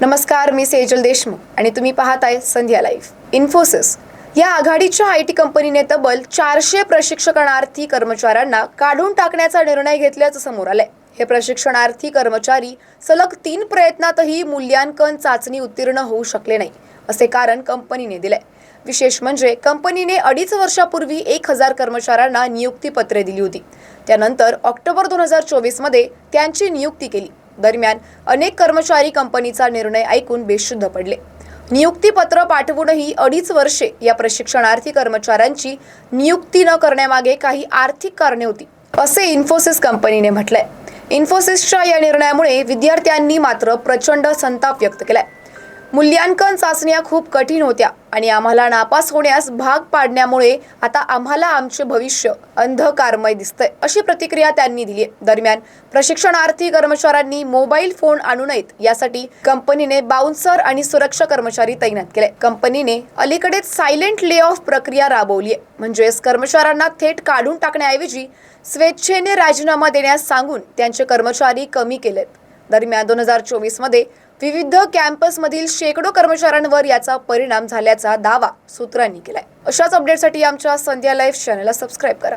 नमस्कार मी सेजल देशमुख आणि तुम्ही पाहताय संध्या लाईव्ह. इन्फोसिस. या आघाडीच्या आय टी कंपनीने तब्बल चारशे प्रशिक्षणार्थी कर्मचाऱ्यांना काढून टाकण्याचा निर्णय घेतल्याचं समोर आलंय. हे प्रशिक्षणार्थी कर्मचारी सलग तीन प्रयत्नातही मूल्यांकन चाचणी उत्तीर्ण होऊ शकले नाही असे कारण कंपनीने दिलंय. विशेष म्हणजे कंपनीने अडीच वर्षापूर्वी एक हजार कर्मचाऱ्यांना नियुक्तीपत्रे दिली होती. त्यानंतर ऑक्टोबर दोन हजार चोवीसमध्ये त्यांची नियुक्ती केली. दरम्यान अनेक कर्मचारी कंपनीचा निर्णय ऐकून बेशुद्ध पडले. नियुक्तीपत्र पाठवूनही अडीच वर्षे या प्रशिक्षणार्थी कर्मचाऱ्यांची नियुक्ती न करण्यामागे काही आर्थिक कारणे होती असे इन्फोसिस कंपनीने म्हटलंय. इन्फोसिसच्या या निर्णयामुळे विद्यार्थ्यांनी मात्र प्रचंड संताप व्यक्त केलाय. मूल्यांकन चाचण्या खूप कठीण होत्या आणि आम्हाला नापास होण्यास भाग पाडण्यामुळे आता आम्हाला आमचे भविष्य अंधकारमय दिसतंय अशी प्रतिक्रिया त्यांनी दिली दरम्यान प्रशिक्षणार्थी कर्मचाऱ्यांनी मोबाईल फोन आणू नयेत यासाठी कंपनीने बाउन्सर आणि सुरक्षा कर्मचारी तैनात केले. कंपनीने अलीकडेच सायलेंट ले ऑफ प्रक्रिया राबवली आहे. म्हणजेच कर्मचाऱ्यांना थेट काढून टाकण्याऐवजी स्वेच्छेने राजीनामा देण्यास सांगून त्यांचे कर्मचारी कमी केलेत. दरम्यान दोन हजार चोवीसमध्ये विविध कॅम्पसमधील शेकडो कर्मचाऱ्यांवर याचा परिणाम झाल्याचा दावा सूत्रांनी केलाय. अशाच अपडेटसाठी आमच्या संध्या लाईव्ह चॅनलला सबस्क्राईब करा.